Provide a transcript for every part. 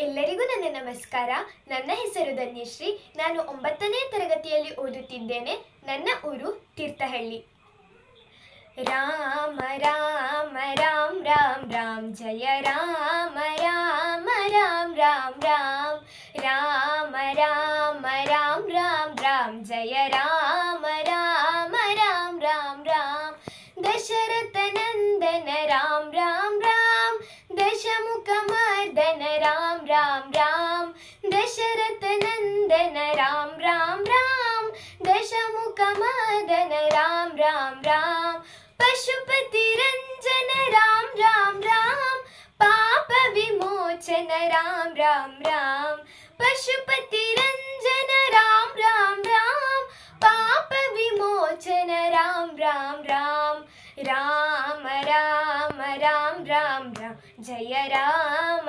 ಎಲ್ಲರಿಗೂ ನನ್ನ ನಮಸ್ಕಾರ. ನನ್ನ ಹೆಸರು ಧನ್ಯಶ್ರೀ. ನಾನು ಒಂಬತ್ತನೇ ತರಗತಿಯಲ್ಲಿ ಓದುತ್ತಿದ್ದೇನೆ. ನನ್ನ ಊರು ತೀರ್ಥಹಳ್ಳಿ. ರಾಮ ರಾಮ, ರಾಮ್ ರಾಮ್ ರಾಮ್, ಜಯ ರಾಮ ರಾಮ, ರಾಮ್ ರಾಮ್ ರಾಮ್. ರಾಮ ರಾಮ, ರಾಮ್ ರಾಮ್ ರಾಮ್, ಜಯ ರಾಮ. दशरथ नंदन राम राम राम दशमुख मदन राम राम राम पशुपति रंजन राम राम राम पाप विमोचन राम राम राम पशुपति रंजन राम राम राम पाप विमोचन राम राम राम राम राम राम राम राम जय राम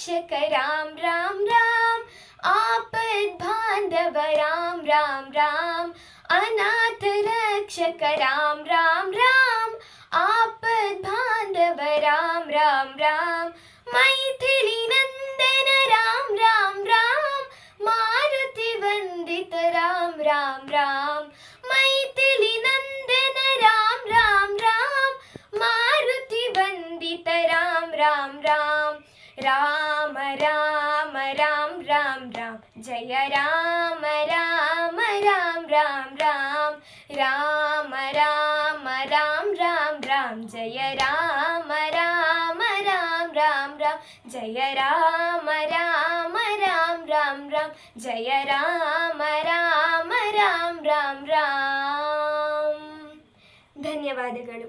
रक्षक राम राम राम। आपद बान्धव राम राम राम। अनाथ रक्षक राम राम राम। आपद बान्धव राम राम राम। मैथिली नन्दन राम राम राम। मारुति वन्दित राम राम राम। मैथिली नन्दन राम राम राम। मारुति वन्दित राम राम राम। ರಾಮ ರಾಮ ರಾಮ್ ರಾಮ್ ರಾಮ್ ಜಯ ರಾಮ ರಾಮ ರಾಮ್ ರಾಮ್ ರಾಮ್ ರಾಮ ರಾಮ ರಾಮ್ ರಾಮ್ ರಾಮ್ ಜಯ ರಾಮ ರಾಮ ರಾಮ್ ರಾಮ್ ರಾಮ್ ಜಯ ರಾಮ ರಾಮ ರಾಮ್ ರಾಮ್ ರಾಮ್ ಜಯ ರಾಮ ರಾಮ ರಾಮ್ ರಾಮ್ ರಾಮ್ ಧನ್ಯವಾದಗಳು